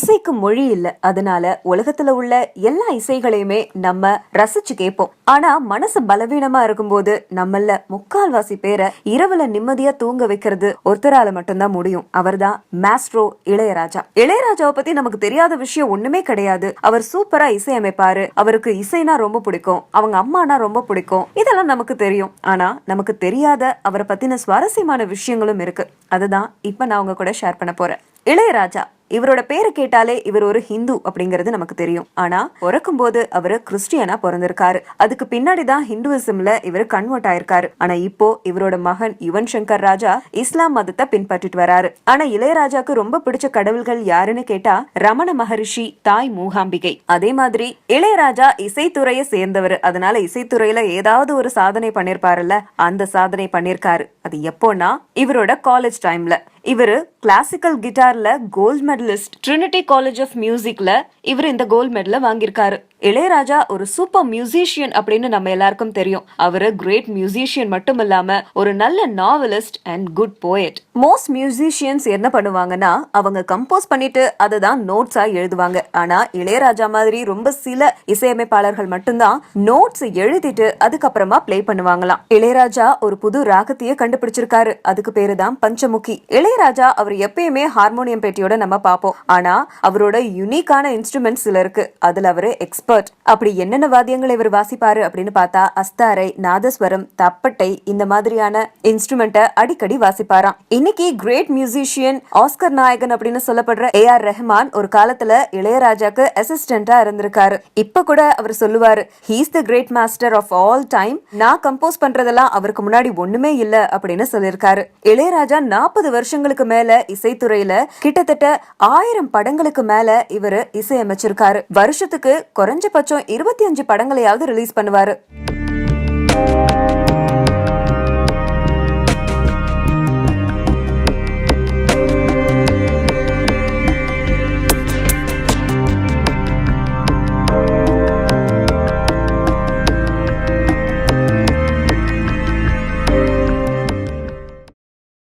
இசைக்கு மொழி இல்ல. அதனால உலகத்துல உள்ள எல்லா இசைகளையுமே நம்ம ரசிச்சு கேட்போம் ஆனா மனசு பலவீனமா இருக்கும்போது நம்மள முக்கால்வாசி பேரை இரவுல நிம்மதியா தூங்க வைக்கிறது ஒருத்தரால மட்டும்தான் முடியும். அவர்தான் மாஸ்ட்ரோ இளையராஜா. இளையராஜாவை பத்தி நமக்கு தெரியாத விஷயம் ஒண்ணுமே கிடையாது. அவர் சூப்பரா இசையமைப்பாரு. அவருக்கு இசைனா ரொம்ப பிடிக்கும். அவங்க அம்மானா ரொம்ப பிடிக்கும். இதெல்லாம் நமக்கு தெரியும். ஆனா நமக்கு தெரியாத அவரை பத்தின சுவாரஸ்யமான விஷயங்களும் இருக்கு. அதுதான் இப்ப நான் உங்க கூட ஷேர் பண்ண போறேன். இளையராஜா இவரோட பேரை கேட்டாலே இவர் ஒரு ஹிந்து அப்படிங்கிறது நமக்கு தெரியும். ஆனா பிறக்கும் போது அவரு கிறிஸ்டியனா பிறந்திருக்காரு. அதுக்கு பின்னாடி தான் ஹிந்துவிசம்ல இவர் கன்வெர்ட் ஆயிருக்காரு. ஆனா இப்போ இவரோட மகன் யுவன் சங்கர் ராஜா இஸ்லாம் மதத்தை பின்பற்றிட்டு வராரு. ஆனா இளையராஜாக்கு ரொம்ப பிடிச்ச கடவுள்கள் யாருன்னு கேட்டா ரமண மகரிஷி தாய் மூகாம்பிகை. அதே மாதிரி இளையராஜா இசைத்துறையை சேர்ந்தவர். அதனால இசைத்துறையில ஏதாவது ஒரு சாதனை பண்ணிருப்பாருல்ல அந்த சாதனை பண்ணிருக்காரு. அது எப்போனா இவரோட காலேஜ் டைம்ல இவரு classical கிட்டார்ல gold medalist Trinity college of மியூசிக்ல இவர் இந்த கோல்ட் மெடலை வாங்கியிருக்காரு. இளையராஜா ஒரு சூப்பர் மியூசிஷியன் அப்படின்னு நம்ம எல்லாருக்கும் தெரியும். அவரு கிரேட் மியூசிஷியன் மட்டும் இல்லாம ஒரு நல்ல novelist and good poet most musicians என்ன பண்ணுவாங்கன்னா அவங்க கம்போஸ் பண்ணிட்டு அதை தான் நோட்ஸா எழுதுவாங்க. ஆனா இளையராஜா மாதிரி ரொம்ப சில இசையமைப்பாளர்கள் மட்டும்தான் நோட்ஸ் எழுதிட்டு அதுக்கப்புறமா ப்ளே பண்ணுவாங்களாம். இளையராஜா ஒரு புது ராகத்தையே கண்டுபிடிச்சிருக்காரு. அதுக்கு பேரு தான் பஞ்சமுகி. இளையராஜா அவர் எப்பயுமே ஹார்மோனியம் பேட்டியோட நம்ம பார்ப்போம். ஆனா அவரோட யுனிக்கான இன்ஸ்ட்ருமெண்ட்ஸ் சில இருக்கு. அதுல அவரு எக்ஸ்பர்ட் அப்படி என்னென்ன வாத்தியங்களை இவர் வாசிப்பாரு அப்படின்னு பார்த்தா அஸ்தாரை நாதஸ்வரம் தப்பட்டை இந்த மாதிரியான இன்ஸ்ட்ருமெண்ட்டை அடிக்கடி வாசிப்பாராம். இன்னைக்கு கிரேட் மியூசிஷியன் ஆஸ்கர் நாயகன் அப்படின்னு சொல்லப்படுற ஏ ஆர் ரெஹ்மான் ஒரு காலத்துல இளையராஜாக்கு அசிஸ்டண்டா இருந்திருக்காரு. இப்ப கூட அவர் சொல்லுவாரு he's the great master of all time நான் கம்போஸ் பண்றதெல்லாம் அவருக்கு முன்னாடி ஒண்ணுமே இல்ல அப்படின்னு சொல்லியிருக்காரு. இளையராஜா நாற்பது வருஷங்களுக்கு மேல இசைத்துறையில கிட்டத்தட்ட ஆயிரம் படங்களுக்கு மேல இவரு இசையமைச்சிருக்காரு. வருஷத்துக்கு குறைஞ்சபட்சம் இருபத்தி அஞ்சு படங்களையாவது ரிலீஸ் பண்ணுவாரு.